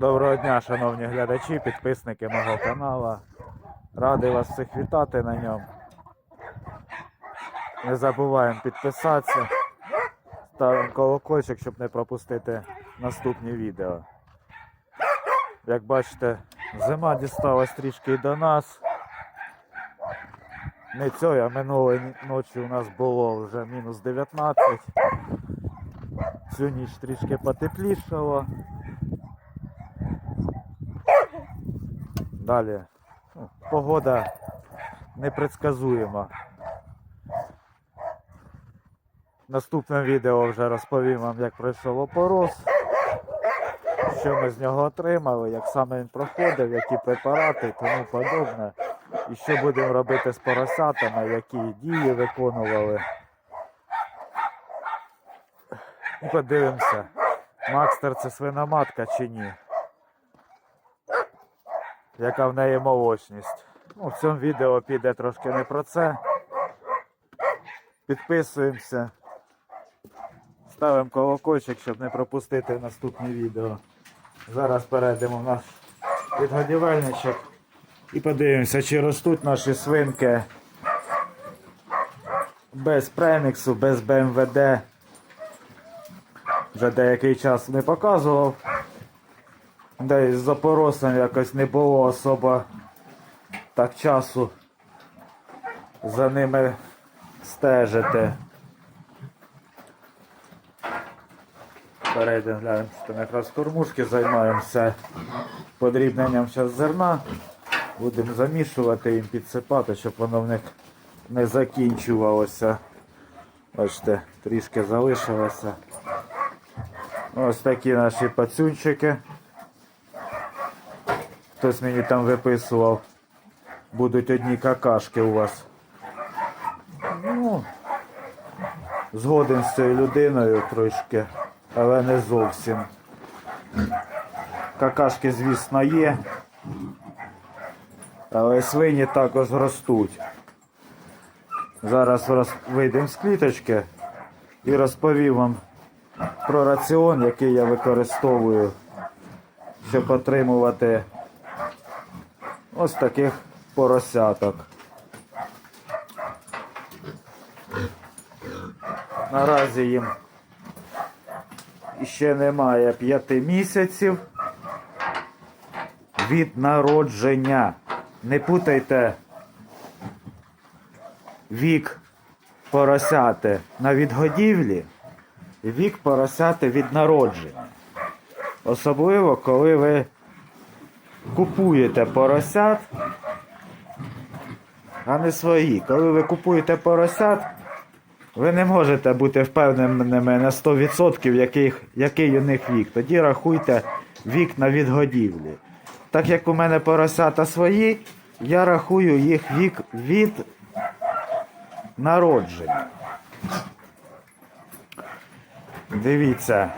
Доброго дня, шановні глядачі, підписники мого каналу. Радий вас всіх вітати на ньому. Не забуваємо підписатися, ставимо колокольчик, щоб не пропустити наступні відео. Як бачите, зима дісталась трішки і до нас. Не цієї, а минулої ночі у нас було вже мінус 19. Цю ніч трішки потеплішало. Далі. Ну, погода непредсказуема. В наступному відео вже розповім вам, як пройшов опорос, що ми з нього отримали, як саме він проходив, які препарати і тому подобне. І що будемо робити з поросятами, які дії виконували. Подивимося, Макстер це свиноматка чи ні яка в неї молочність. Ну, в цьому відео піде трошки не про це. Підписуємося. Ставимо колокольчик, щоб не пропустити наступні відео. Зараз перейдемо в наш підгодівельничок і подивимося, чи ростуть наші свинки без преміксу, без БМВД. Вже деякий час не показував. Десь з запоросом якось не було особо так часу за ними стежити. Перейдемо глянемо, що там якраз кормушки займаємося подрібненням зараз зерна. Будемо замішувати їм підсипати, щоб воно в них не закінчувалося. Бачите, трішки залишилося. Ось такі наші пацюнчики. Хтось мені там виписував. Будуть одні какашки у вас. Ну, згоден з цією людиною трошки, але не зовсім. Какашки, звісно, є. Але свині також ростуть. Зараз роз... вийдемо з кліточки і розповім вам про раціон, який я використовую, щоб отримувати ось таких поросяток. Наразі їм ще немає п'яти місяців від народження. Не путайте вік поросяти на відгодівлі вік поросяти від народження. Особливо, коли ви купуєте поросят, а не свої. Коли ви купуєте поросят, ви не можете бути впевненими на 100% яких, який у них вік. Тоді рахуйте вік на відгодівлі. Так як у мене поросята свої, я рахую їх вік від народження. Дивіться,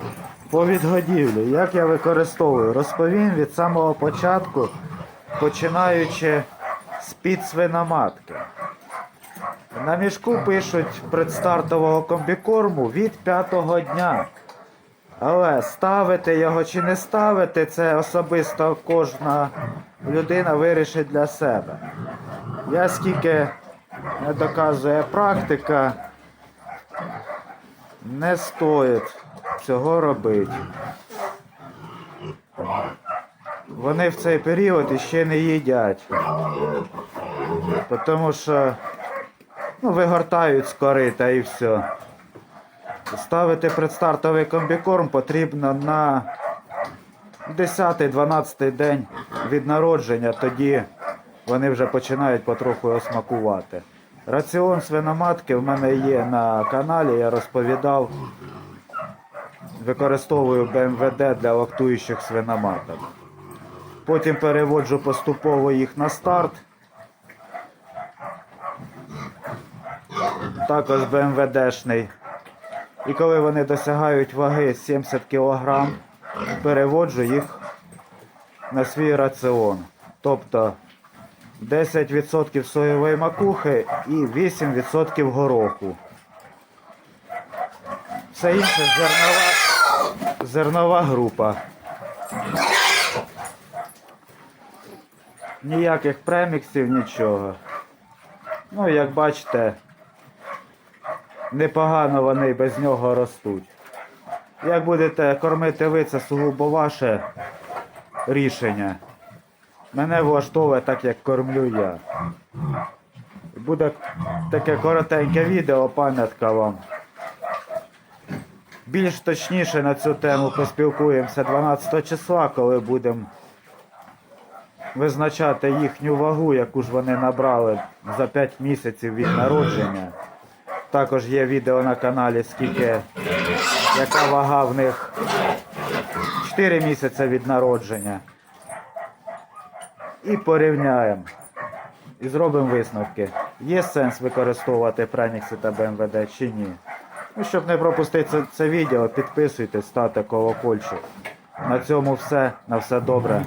по відгодівлі, як я використовую, розповім від самого початку, починаючи з підсвиноматки. На мішку пишуть предстартового комбікорму від п'ятого дня. Але ставити його чи не ставити, це особисто кожна людина вирішить для себе. Я скільки не доказує практика, не стоїть цього робити. Вони в цей період іще не їдять. Тому що ну, вигортають з корита і все. Ставити предстартовий комбікорм потрібно на 10-12 день від народження, тоді вони вже починають потроху осмакувати. Раціон свиноматки в мене є на каналі, я розповідав. Використовую БМВД для лактуючих свиноматок. Потім переводжу поступово їх на старт. Також БМВДшний. І коли вони досягають ваги 70 кг, переводжу їх на свій раціон. Тобто 10% соєвої макухи і 8% гороху. Все інше зернова, зернова група. Ніяких преміксів, нічого. Ну, як бачите, непогано вони без нього ростуть. Як будете кормити ви, це сугубо ваше рішення. Мене влаштовує так, як кормлю я. Буде таке коротеньке відео, пам'ятка вам. Більш точніше на цю тему поспілкуємося 12 числа, коли будемо визначати їхню вагу, яку ж вони набрали за 5 місяців від народження. Також є відео на каналі, скільки, яка вага в них 4 місяці від народження. І порівняємо. І зробимо висновки. Є сенс використовувати Пrenікси та БМВД чи ні. Ну, щоб не пропустити це, це відео, підписуйтесь, ставте колокольчик. На цьому все. На все добре.